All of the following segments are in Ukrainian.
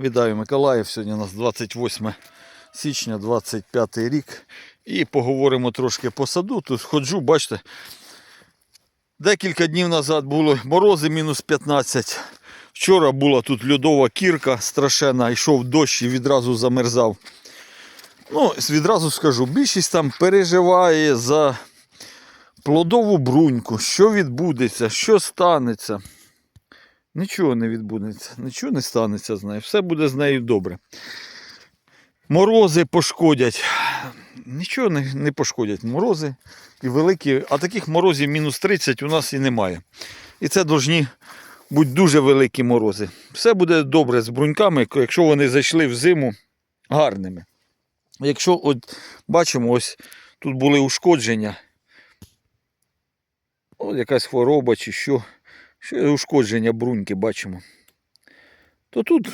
Вітаю Миколаїв. Сьогодні у нас 28 січня, 25 рік. І поговоримо трошки по саду. Тут ходжу, бачите, декілька днів назад були морози мінус 15. Вчора була тут льодова кірка страшенна, йшов дощ і відразу замерзав. Ну, відразу скажу, більшість там переживає за плодову бруньку, що відбудеться, що станеться. Нічого не відбудеться, нічого не станеться з нею. Все буде з нею добре. Морози пошкодять. Нічого не, не пошкодять. Морози і великі, а таких морозів мінус 30 у нас і немає. І це повинні бути дуже великі морози. Все буде добре з бруньками, якщо вони зайшли в зиму гарними. Якщо от бачимо, ось тут були ушкодження, от якась хвороба чи що, що ушкодження бруньки бачимо, то тут,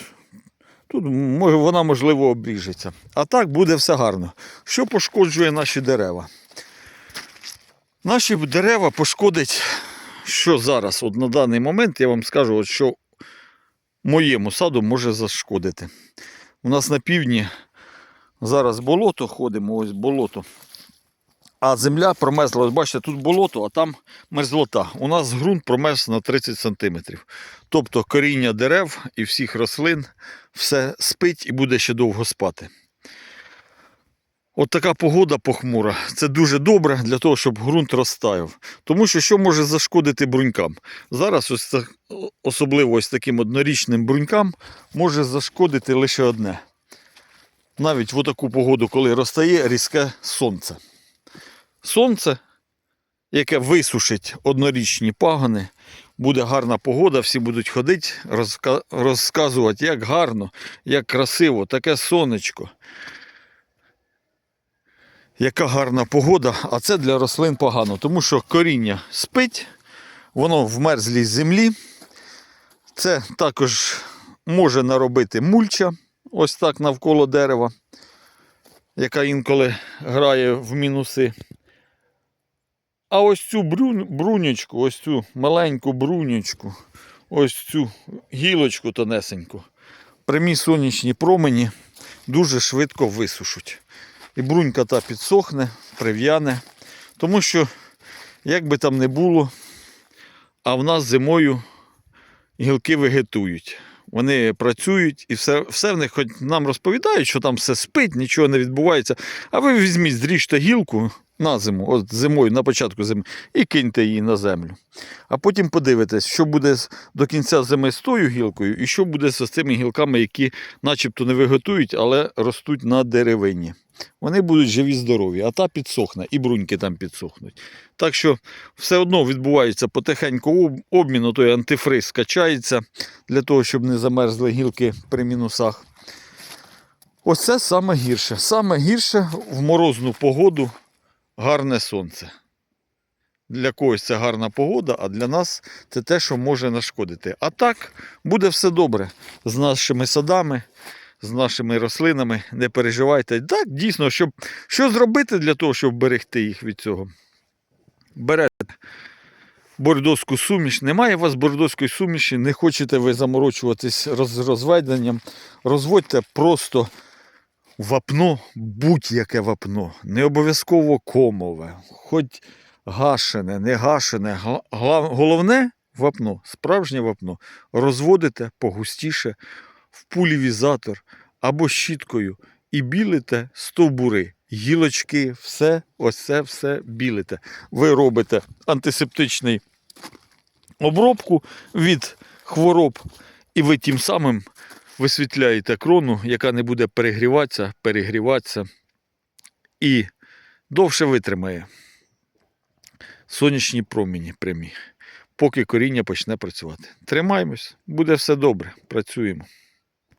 тут вона можливо обріжеться. А так буде все гарно. Що пошкоджує наші дерева? Наші дерева пошкодить, що зараз, от на даний момент, я вам скажу, от що моєму саду може зашкодити. У нас на півдні Зараз болото ходимо, ось болото. А земля промерзла. Бачите, тут болото, а там мерзлота. У нас ґрунт промерз на 30 см. Тобто коріння дерев і всіх рослин все спить і буде ще довго спати. От така погода похмура. Це дуже добре для того, щоб ґрунт розтаяв. Тому що що може зашкодити брунькам? Зараз ось так, особливо ось таким однорічним брунькам може зашкодити лише одне навіть в таку погоду, коли розтає різке сонце. Сонце, яке висушить однорічні пагони, буде гарна погода, всі будуть ходити, розка- розказувати, як гарно, як красиво, таке сонечко. Яка гарна погода, а це для рослин погано, тому що коріння спить, воно в мерзлій землі. Це також може наробити мульча, ось так навколо дерева, яка інколи грає в мінуси. А ось цю брунь, брунючку, ось цю маленьку брунючку, ось цю гілочку тонесеньку, прямі сонячні промені дуже швидко висушуть. І брунька та підсохне, прив'яне. Тому що, як би там не було, а в нас зимою гілки вегетують. Вони працюють і все, все в них, хоч нам розповідають, що там все спить, нічого не відбувається. А ви візьміть, зріжте гілку на зиму, от зимою, на початку зими, і киньте її на землю. А потім подивитесь, що буде до кінця зими з тою гілкою, і що буде з цими гілками, які начебто не виготують, але ростуть на деревині. Вони будуть живі, здорові, а та підсохне, і бруньки там підсохнуть. Так що все одно відбувається потихеньку об- обмін, той антифриз качається для того, щоб не замерзли гілки при мінусах. Ось це саме гірше. Саме гірше в морозну погоду гарне сонце. Для когось це гарна погода, а для нас це те, що може нашкодити. А так буде все добре з нашими садами, з нашими рослинами. Не переживайте. Так, дійсно, щоб, що зробити для того, щоб берегти їх від цього? Берете бордоську суміш. Немає у вас бордоської суміші, не хочете ви заморочуватись роз, розведенням. Розводьте просто вапно, будь-яке вапно, не обов'язково комове, хоч гашене, не гашене. Головне вапно, справжнє вапно, розводите погустіше в пулівізатор або щіткою і білите стовбури, гілочки, все, ось це все білите. Ви робите антисептичний обробку від хвороб, і ви тим самим висвітляєте крону, яка не буде перегріватися, перегріватися і довше витримає сонячні промені прямі, поки коріння почне працювати. Тримаємось, буде все добре, працюємо.